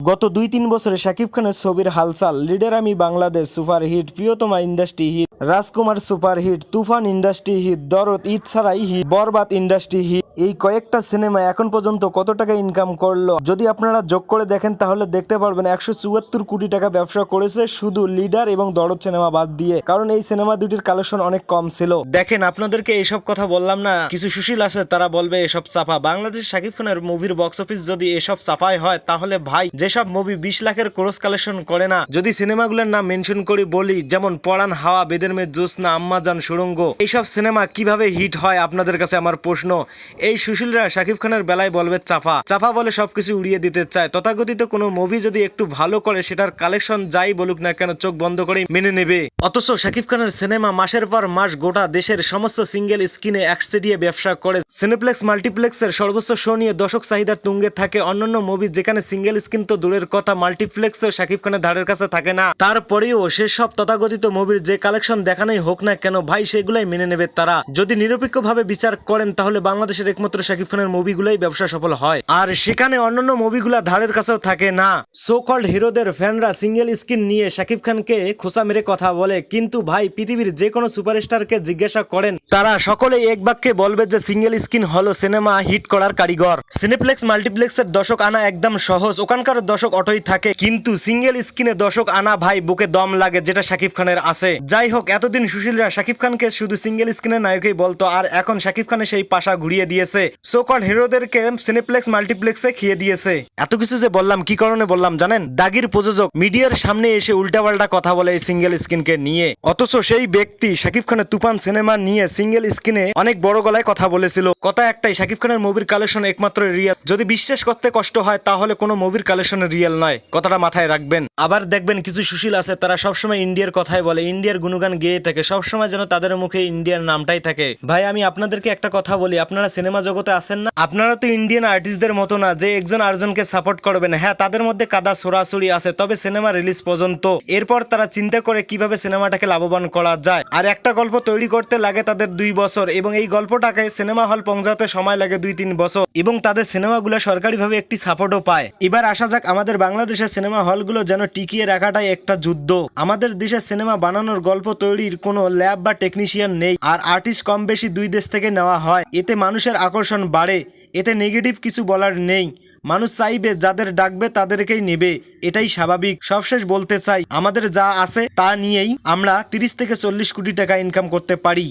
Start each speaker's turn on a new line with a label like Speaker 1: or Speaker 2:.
Speaker 1: গত দুই তিন বছরে শাকিব খানের ছবির হালচাল, লিডার আমি Bangladesh superhit, Priyotoma industry hit Rajkumar super hit Toofan industry hit, Dorod Eid ছাড়াই হিট, বরবাদ ইন্ডাস্ট্রি হিট। এই কয়েকটা সিনেমা এখন পর্যন্ত কত টাকা ইনকাম করল? যদি আপনারা যোগ করে দেখেন, তাহলে দেখতে পারবেন একশো চুয়াত্তর কোটি টাকা ব্যবসা করেছে শুধু লিডার এবং দরদ সিনেমা বাদ দিয়ে। কারণ এই সিনেমা দুটির কালেকশন অনেক কম ছিল। দেখেন, আপনাদেরকে এইসব কথা বললাম না। কিছু সুশীল আছে, তারা বলবে এসব চাপা। বাংলাদেশ শাকিব খানের মুভির বক্স অফিস যদি এসব চাপাই হয়, তাহলে ভাই, যেসব মুভি বিশ লাখের ক্রোস কালেকশন করে না, যদি সিনেমাগুলোর নাম মেনশন করি বলি, যেমন পড়ান হাওয়া বেদের মেয়ে জোসনা আম্মাজান সুরঙ্গ এইসব সিনেমা কীভাবে হিট হয়? আপনাদের কাছে আমার প্রশ্ন। এই সুশীলরা শাকিব খানের বেলায় বলবে চাপা চাপা বলে সবকিছু উড়িয়ে দিতে চায়। তথাকথিত কোনো মুভি যদি একটু ভালো করে সেটার কালেকশন যাই বলুক না কেন চোখ বন্ধ করে মেনে নেবে। অথচ শাকিব খানের সিনেমা মাসের পর মাস গোটা দেশের সমস্ত সিঙ্গেল স্ক্রিনে একসে দিয়ে ব্যবসা করে। সিনেপ্লেক্স মাল্টিপ্লেক্সের সর্বোচ্চ শো নিয়ে দর্শক চাহিদা তুঙ্গে থাকে। অন্যান্য মুভি যেখানে সিঙ্গেল স্ক্রিন তো দূরের কথা মাল্টিপ্লেক্সও শাকিব খানের ধারের কাছে থাকে না। তারপরেও সেসব তথাকথিত মুভির যে কালেকশন দেখানোই হোক না কেন, ভাই সেগুলাই মেনে নেবে তারা। যদি নিরপেক্ষভাবে বিচার করেন, তাহলে বাংলাদেশের একমাত্র শাকিব খানের মুভিগুলোই ব্যবসা সফল হয়। আর সেখানে অন্যান্য মুভিগুলা ধারের কাছেও থাকে না। সো কল্ড হিরোদের ফ্যানরা সিঙ্গেল স্ক্রিন নিয়ে শাকিব খানকে খোসা মেরে কথা বলে। কিন্তু ভাই, পৃথিবীর যে কোনো সুপারস্টারকে জিজ্ঞাসা করেন, তারা সকলেই এক বাক্যে বলবে যে সিঙ্গেল স্ক্রিন হলো সিনেমা হিট করার কারিগর। সিনেপ্লেক্স মাল্টিপ্লেক্সের দর্শক আনা একদম সহজ, ওখানকার দর্শক অটোই থাকে। কিন্তু সিঙ্গেল স্ক্রিনে দর্শক আনা ভাই, বুকে দম লাগে, যেটা শাকিব খানের আছে। যাই হোক এতদিন সুশীলরা শাকিব খানকে শুধু সিঙ্গেল স্ক্রিনের নায়কই বলতো, আর এখন শাকিব খানের সেই পাশা ঘুরিয়ে দিয়েছে। সোকল হিরোদেরকে সিনেপ্লেক্স মাল্টিপ্লেক্সে খেয়ে দিয়েছে। এত কিছু যে বললাম, কি কারণে বললাম জানেন? দাগির প্রযোজক মিডিয়ার সামনে এসে উল্টাপাল্টা কথা বলে এই সিঙ্গেল স্ক্রিনকে নিয়ে। অথচ সেই ব্যক্তি শাকিব খানের তুফান সিনেমা নিয়ে সিঙ্গেল স্ক্রিনে অনেক বড় গলায় কথা বলেছিল। কথা একটাই, শাকিব খানের মুভির কালেকশন একমাত্র রিয়েল যদি বিশ্বাস করতে কষ্ট হয়, তাহলে কোনো মুভির কালেকশন রিয়েল নয়। কথাটা মাথায় রাখবেন। আবার দেখবেন কিছু সুশীল আছে, তারা সবসময় ইন্ডিয়ার কথাই বলে। ইন্ডিয়ার গুণগান গেয়ে থাকে, সবসময় যেন তাদের মুখে ইন্ডিয়ার নামটাই থাকে। ভাই, আমি আপনাদেরকে একটা কথা বলি, আপনারা সিনেমা জগতে আছেন না? আপনারা তো ইন্ডিয়ান আর্টিস্টদের মতো না, যে একজন আরেকজনকে সাপোর্ট করবেন হ্যাঁ তাদের মধ্যে কাদা সরাসরি আছে, তবে সিনেমা রিলিজ পর্যন্ত। এরপর তারা চিন্তা করে কীভাবে সিনেমাটাকে লাভবান করা যায়। আর একটা গল্প তৈরি করতে লাগে তাদের দুই বছর, এবং এই গল্পটাকে সিনেমা হল পৌঁছাতে সময় লাগে দুই তিন বছর, এবং তাদের সিনেমাগুলো সরকারিভাবে একটি সাপোর্টও পায়। এবার আসা যাক আমাদের বাংলাদেশের সিনেমা হলগুলো যেন টিকিয়ে রাখাটাই একটা যুদ্ধ। আমাদের দেশের সিনেমা বানানোর গল্প তৈরির কোনো ল্যাব বা টেকনিশিয়ান নেই। আর আর্টিস্ট কম বেশি দুই দেশ থেকে নেওয়া হয়। এতে মানুষের আকর্ষণ বাড়ে। এতে নেগেটিভ কিছু বলার নেই। মানুষ চাইবে, যাদের ডাকবে তাদেরকেই নেবে। এটাই স্বাভাবিক। সবশেষ বলতে চাই, আমাদের যা আছে তা নিয়েই আমরা তিরিশ থেকে চল্লিশ কোটি টাকা ইনকাম করতে পারি।